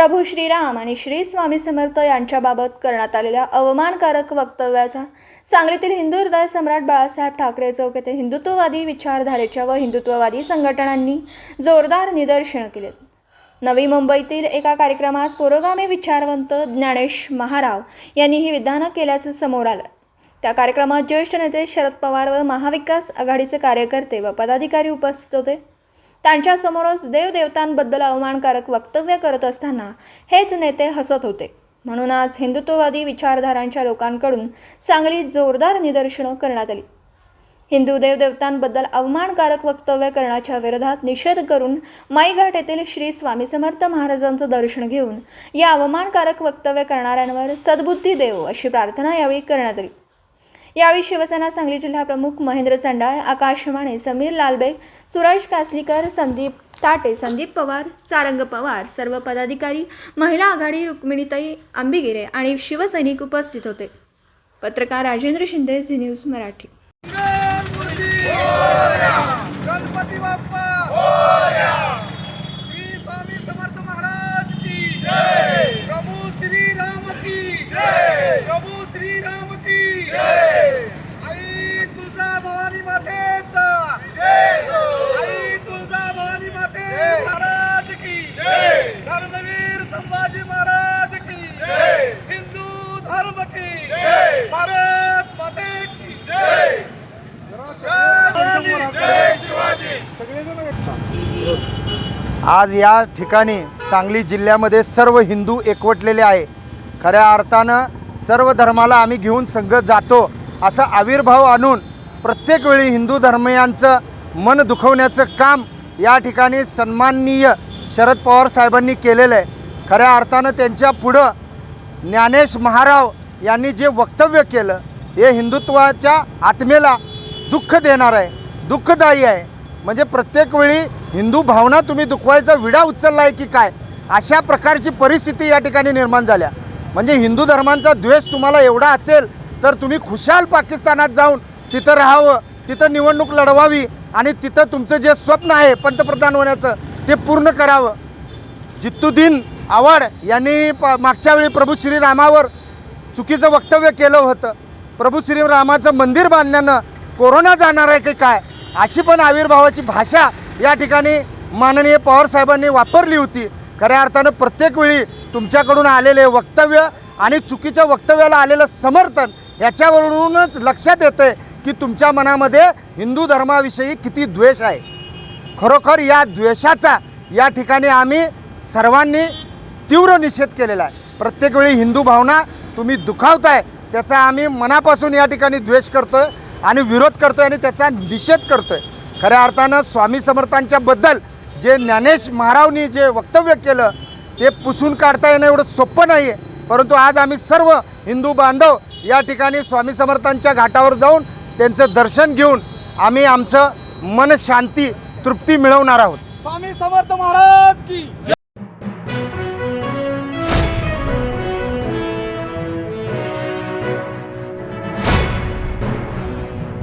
प्रभू श्रीराम आणि श्री स्वामी समर्थ यांच्याबाबत करण्यात आलेल्या अवमानकारक वक्तव्याचा सांगलीतील हिंदू हृदय सम्राट बाळासाहेब ठाकरे चौक येथे हिंदुत्ववादी विचारधारेच्या व हिंदुत्ववादी संघटनांनी जोरदार निदर्शनं केले नवी मुंबईतील एका कार्यक्रमात पुरोगामी विचारवंत ज्ञानेश महाराव यांनी ही विधानं केल्याचं समोर आलं. त्या कार्यक्रमात ज्येष्ठ नेते शरद पवार व महाविकास आघाडीचे कार्यकर्ते व पदाधिकारी उपस्थित होते. त्यांच्यासमोरच देवदेवतांबद्दल अवमानकारक वक्तव्य करत असताना हेच नेते हसत होते. म्हणून आज हिंदुत्ववादी विचारधारांच्या लोकांकडून सांगलीत जोरदार निदर्शनं करण्यात आली. हिंदू देवदेवतांबद्दल अवमानकारक वक्तव्य करण्याच्या विरोधात निषेध करून माईघाट येथील श्री स्वामी समर्थ महाराजांचं दर्शन घेऊन या अवमानकारक वक्तव्य करणाऱ्यांवर सद्बुद्धी देव अशी प्रार्थना यावेळी करण्यात आली. यावेळी शिवसेना सांगली जिल्हा प्रमुख महेंद्र चंडाळ आकाश माने समीर लालबेग सुरज कासलीकर संदीप ताटे संदीप पवार सारंग पवार सर्व पदाधिकारी महिला आघाडी रुक्मिणीताई आंबिगिरे आणि शिवसैनिक उपस्थित होते. पत्रकार राजेंद्र शिंदे झी न्यूज मराठी गणपती बाप्पा श्री स्वामी समर्थ महाराज की जय प्रभू श्री राम की जय प्रभू श्री राम की जय आई तुळजा भवानी मातेचा जय आई तुळजा भवानी माते महाराज की जय धर्मवीर संभाजी महाराज की जय हिंदू धर्म की जय भारत माते की जय जय शिवाजी आज या ठिकाणी सांगली जिल्ह्यामध्ये सर्व हिंदू एकवटलेले आहे. खऱ्या अर्थानं सर्व धर्माला आम्ही घेऊन संघ जातो असा आविर्भाव आणून प्रत्येक वेळी हिंदू धर्मियांचं मन दुखवण्याचं काम या ठिकाणी सन्माननीय शरद पवार साहेबांनी केलेलं आहे. खऱ्या अर्थानं त्यांच्या पुढं ज्ञानेश महाराव यांनी जे वक्तव्य केलं हे हिंदुत्वाच्या आत्मेला दुःख देणार आहे दुःखदायी आहे. म्हणजे प्रत्येक वेळी हिंदू भावना तुम्ही दुखवायचा विडा उचलला आहे की काय? अशा प्रकारची परिस्थिती या ठिकाणी निर्माण झाल्या. म्हणजे हिंदू धर्मांचा द्वेष तुम्हाला एवढा असेल तर तुम्ही खुशाल पाकिस्तानात जाऊन तिथं राहावं तिथं निवडणूक लढवावी आणि तिथं तुमचं जे स्वप्न आहे पंतप्रधान होण्याचं ते पूर्ण करावं. जित्तुद्दीन आव्हाड यांनी प मागच्या वेळी प्रभू श्रीरामावर चुकीचं वक्तव्य केलं होतं. प्रभू श्रीरामाचं मंदिर बांधण्यानं कोरोना जाणार आहे की काय? अशी पण आविर्भावाची भाषा या ठिकाणी माननीय पवार साहेबांनी वापरली होती. खऱ्या अर्थानं प्रत्येक वेळी तुमच्याकडून आलेले वक्तव्य आणि चुकीच्या वक्तव्याला आलेलं समर्थन याच्यावरूनच लक्षात येतं आहे की तुमच्या मनामध्ये हिंदू धर्माविषयी किती द्वेष आहे. खरोखर या द्वेषाचा या ठिकाणी आम्ही सर्वांनी तीव्र निषेध केलेला आहे. प्रत्येक वेळी हिंदू भावना तुम्ही दुखावताय त्याचा आम्ही मनापासून या ठिकाणी द्वेष करतोय आणि विरोध करतोय आणि त्याचा निषेध करतोय. खऱ्या अर्थानं स्वामी समर्थांच्या बद्दल जे ज्ञानेश महारावनी जे वक्तव्य केलं ते पुसून काढता येणं एवढं सोपं नाही आहे परंतु आज आम्ही सर्व हिंदू बांधव या ठिकाणी स्वामी समर्थांच्या घाटावर जाऊन त्यांचं दर्शन घेऊन आम्ही आमचं मन शांती तृप्ती मिळवणार आहोत. स्वामी समर्थ महाराज की